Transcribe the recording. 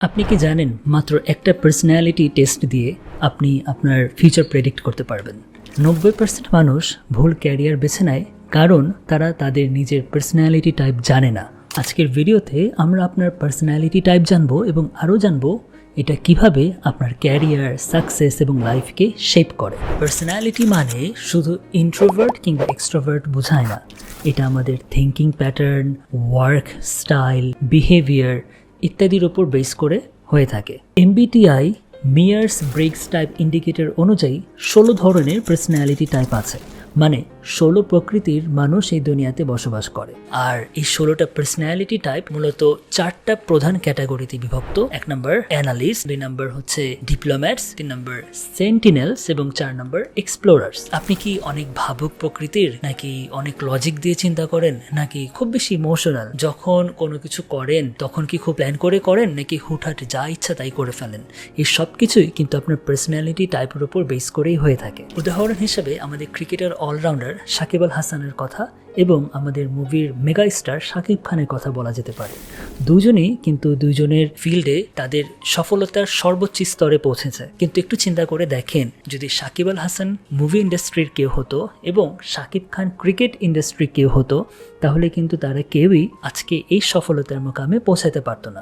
আপনি কি জানেন মাত্র একটা পার্সোনালিটি টেস্ট দিয়ে আপনি আপনার ফিউচার প্রেডিক্ট করতে পারবেন? নব্বই পার্সেন্ট মানুষ ভুল ক্যারিয়ার বেছে নেয় কারণ তারা তাদের নিজের পার্সোনালিটি টাইপ জানে না। আজকের ভিডিওতে আমরা আপনার পার্সোনালিটি টাইপ জানব এবং আরও জানব এটা কীভাবে আপনার ক্যারিয়ার সাকসেস এবং লাইফকে শেপ করে। পার্সোনালিটি মানে শুধু ইন্ট্রোভার্ট কিংবা এক্সট্রোভার্ট বোঝায় না। এটা আমাদের thinking pattern work style behaviour ইত্যাদির ওপর বেস করে হয়ে থাকে। MBTI Myers Briggs type indicator অনুযায়ী ষোলো ধরনের পার্সোনালিটি টাইপ আছে। মানে ষোলো প্রকৃতির মানুষ এই দুনিয়াতে বসবাস করে। আর এই ষোলোটা পার্সোনালিটি টাইপ মূলত চারটা প্রধান ক্যাটাগরিতে বিভক্ত। এক নম্বর অ্যানালিস্ট দুই নম্বর হচ্ছে ডিপ্লোম্যাটস তিন নম্বর সেন্টিনেলস এবং চার নম্বর এক্সপ্লোরার্স আপনি কি অনেক ভাবুক প্রকৃতির, নাকি অনেক লজিক দিয়ে চিন্তা করেন, নাকি খুব বেশি ইমোশনাল যখন কোনো কিছু করেন, তখন কি খুব প্ল্যান করে করেন, নাকি হুটহাট যা ইচ্ছা তাই করে ফেলেন? এই সব কিছুই কিন্তু আপনার পার্সোনালিটি টাইপের উপর বেস করেই হয়ে থাকে। উদাহরণ হিসেবে আমাদের ক্রিকেটার অলরাউন্ডার সাকিব আল হাসানের কথা এবং আমাদের মুভির মেগা স্টার সাকিব খানের কথা বলা যেতে পারে। দুজনেই কিন্তু দুজনের ফিল্ডে তাদের সফলতার সর্বোচ্চ স্তরে পৌঁছেছে। কিন্তু একটু চিন্তা করে দেখেন, যদি সাকিব আল হাসান মুভি ইন্ডাস্ট্রির কেউ হতো এবং শাকিব খান ক্রিকেট ইন্ডাস্ট্রির কেউ হতো, তাহলে কিন্তু তারা কেউই আজকে এই সফলতার মোকামে পৌঁছাতে পারতো না।